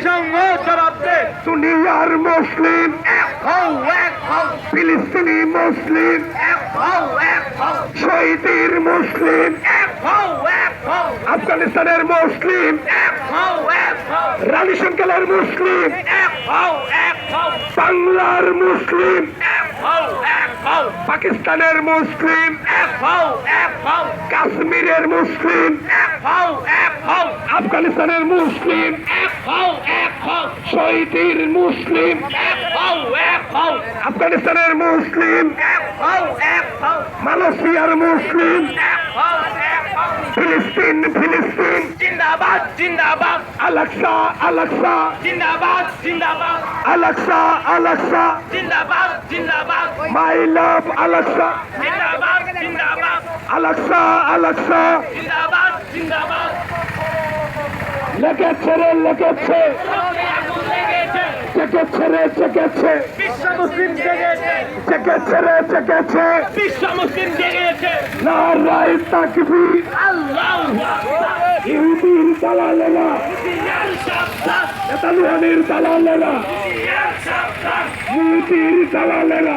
জাতিসংঘ জবাব দে দুনিয়ার মুসলিম এক হও এক ফিলিস্তিনি মুসলিম এক হও এক শহীদের মুসলিম এক হও এক আফগানিস্তানের মুসলিম এক হও এক রানী শঙ্কলের মুসলিম এক হও এক বাংলার মুসলিম এক হও এক পাকিস্তানের মুসলিম এক হও এক কাশ্মীরের মুসলিম এক হও এক আফগানিস্তানের মুসলিম। হও এক হও। শহীদের মুসলিম। এক হও এক হও। আফগানিস্তানের মুসলিম। এক হও এক হও। মালয়েশিয়ার মুসলিম। এক হও এক হও। ফিলিস্তিন ফিলিস্তিন। জিন্দাবাদ জিন্দাবাদ। আলাক্সা আলাক্সা জিন্দাবাদ জিন্দাবাদ। আলাক্সা আলাক্সা জিন্দাবাদ জিন্দাবাদ। মাই লাভ আলাক্সা জিন্দাবাদ জিন্দাবাদ। আলাক্সা আলাক্সা জিন্দাবাদ জিন্দাবাদ। লেগেছে রে, লেগেছে। চেকেছে রে চেকেছে বিশ্ব মুসলিম জেগেছে চেকেছে রে চেকেছে বিশ্ব মুসলিম জেগেছে নারায় তাকবীর। আল্লাহ ইহুদির দালালেরা। নেতানুহানির দালালেরা। ইহুদির দালালেরা।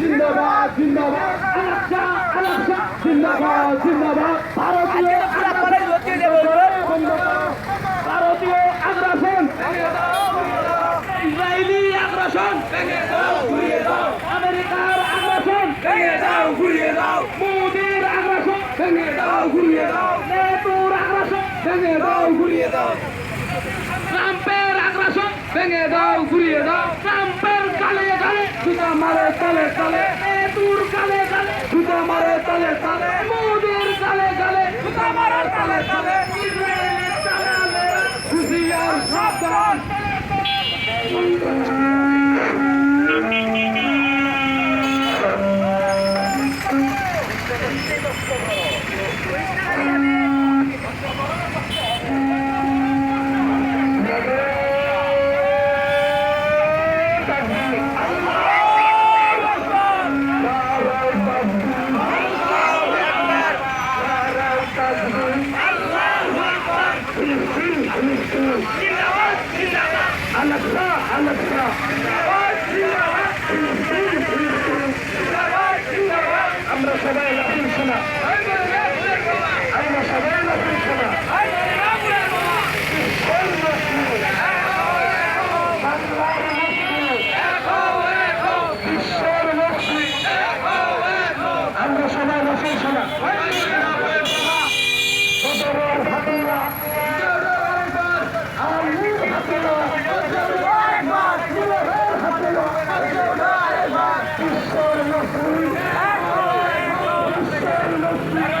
জিন্দাবাদ জিন্দাবাদ আলাক্সা আলাক্সা জিন্দাবাদ জিন্দাবাদ ভারতীয় ভারতীয় আগ্রাসন ইসরায়েলি আগ্রাসন আমেরিকার আগ্রাসন ঘুরিয়ে দাও মোদির আগ্রাসন। ঘুরিয়ে দাও নেতুর আগ্রাসন। ঘুরিয়ে দাও ট্রাম্পের আগ্রাসন। ভেঙে দাও ঘুরিয়ে দাও ট্রাম্পের জুতা মারে তালে তালে। দূর কালে কালে সুতা মারে তালে তালে। মোদির কালে কালে সুতা মারে তালে তালে। হুঁশিয়ার সাবধান আলাক্সা আলাক্সা আমরা সবাই লাফিয়ে শোনা আমরা সবাই লাফিয়ে শোনা বিশ্বের মুক্তি আমরা সবাই লাফিয়ে শোনা সদরের হাতিয়া আলীর হাতিয়া বিশ্বের মুক্তি বিশ্বের মুক্তি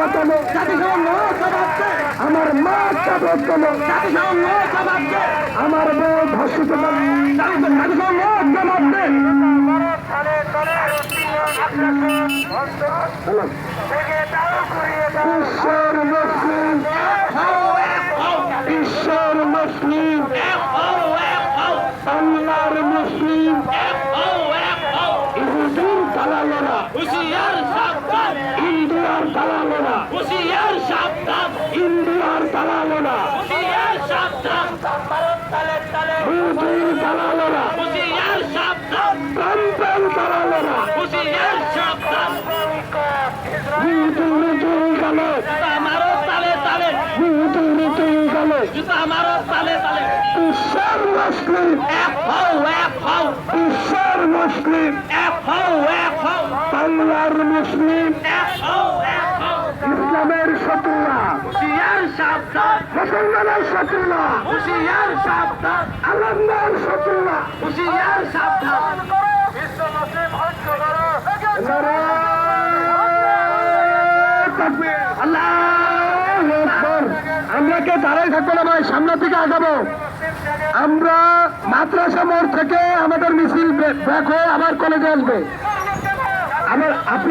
হামলা আমার মা চলো জাতিসংঘ আমার বউ ধর্ষিত জাতিসংঘ ইহুদির দালালেরা। ট্রাম্পের দালালেরা। ইহুদি নীতি গেলে। ইহুদি নীতি গেলে। ঈশ্বর মুসলিম। ঈশ্বর মুসলিম। বাংলার মুসলিম। এক হও হুশিয়ার সাবধান। মুসলমানের শত্রুরা। হুশিয়ার সাবধান। আলমদার হুশিয়ার আমরা কে দাঁড়াই থাকব না ভাই? সামনে থেকে আগাবো। আমরা মাদ্রাসা মোড় থেকে আমাদের মিছিল ব্যাক হয়ে আবার কলেজে আসবে। আমার আপনার